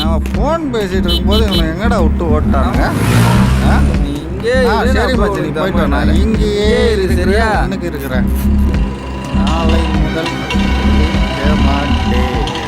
நான் ஃபோன் பேசிட்டு இருக்கும்போது இவனை எங்கடா விட்டு ஓட்டானுங்க இங்கே சரி மச்சி நீ போய் போயிட்டு. நான். இங்கேயே இரு, இருக்கிறேன் சரியா எனக்கு இருக்கிறேன் நாளை முதல் மாட்டேன்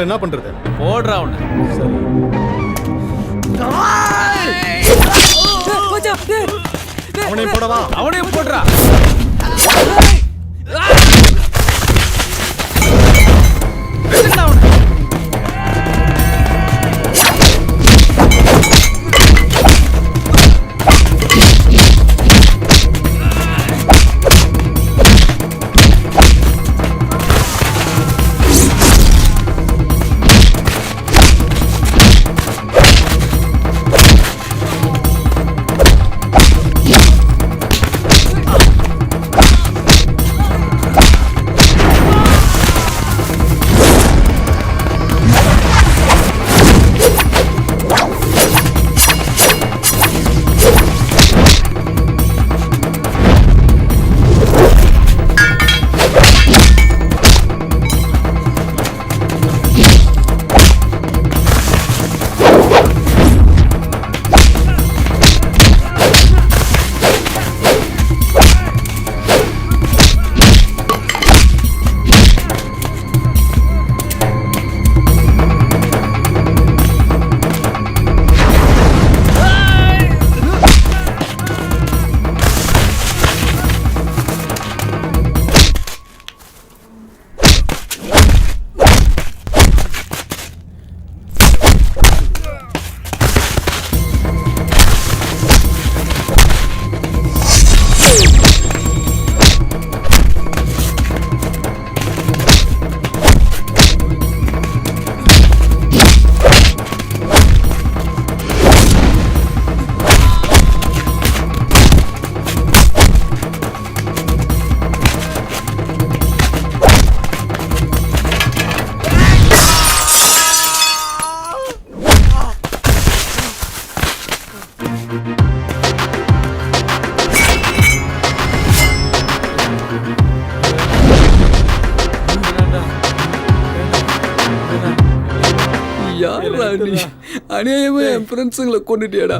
இப்போ நீங்கள் என்ன பண்ணுறது போடுறா அவனை அவனையும் போடவா அவனையும் போடுறா யாரா நீ அநியாயமா என் ஃப்ரெண்ட்ஸுங்களை கொண்டுட்டியாடா.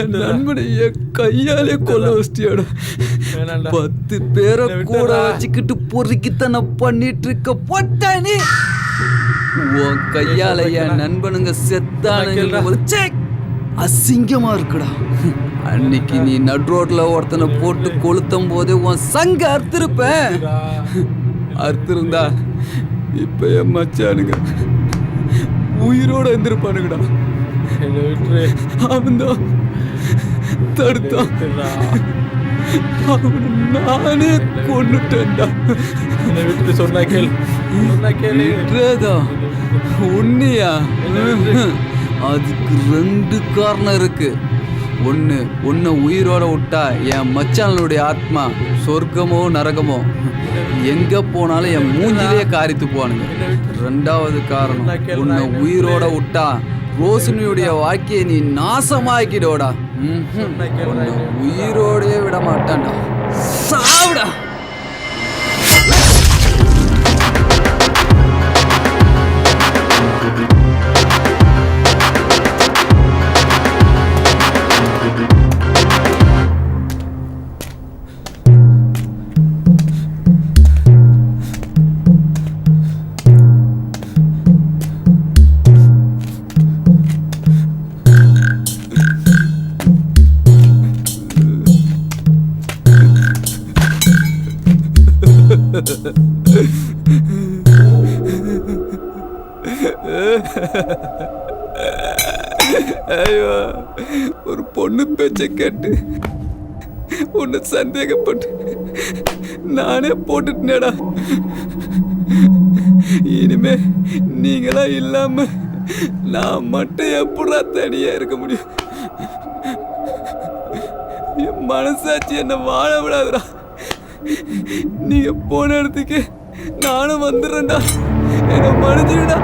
என் நண்பனை என் கையாலே கொல்ல வச்சிட்டியாடா. பத்து பேரை கூட வச்சுக்கிட்டு பொறுக்கித்தனை பண்ணிட்டு இருக்க போட்டானே உன் கையால என் நண்பனுங்க செத்தானுங்க! அசிங்கமா இருக்குடா. அன்னைக்கு நீ நட் ரோட்ல ஒருத்தனை போட்டு கொளுத்தும் போதே உன் சங்க அறுத்திருப்பேன். அறுத்திருந்தா. இப்ப என் மச்சானுங்க. உயிரோட இருந்திருப்பானுங்கடா. அவன்தான் தடுத்தான். அவனை நானே கொண்டுட்டேன்டா விட்டு சொன்னா கேள். சொன்னா கேளு. உன்னையா? அதுக்கு ரெண்டு காரணம் இருக்கு. ஒன்று உன்னை உயிரோட விட்டா என் மச்சானுடைய ஆத்மா சொர்க்கமோ நரகமோ எங்க போனாலும் என் மூஞ்சிலேயே காரித்து போவானுங்க. ரெண்டாவது காரணம் உன்னை உயிரோட விட்டா ரோஷினியுடைய வாழ்க்கையை நீ நாசமாக்கிடோடா ம்ஹும். விட மாட்டான்டா சாவிடா. ஐயோ ஒரு பொண்ணு பேச்சை கேட்டு உன்னை சந்தேகப்பட்டு நானே போட்டுட்டேடா இனிமே நீங்களா இல்லாம நான் மட்டும் எப்படா தனியா இருக்க முடியும்? என் மனசாட்சி என்னை வாழ விடாதுடா. நீங்க போன இடத்துக்கு நானும் வந்துடுறேன்டா. என்ன மன்னிச்சிடுடா.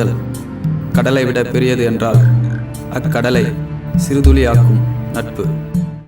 காதல் கடலை விட பெரியது என்றால் அக்கடலை சிறுதுளியாக்கும் நட்பு.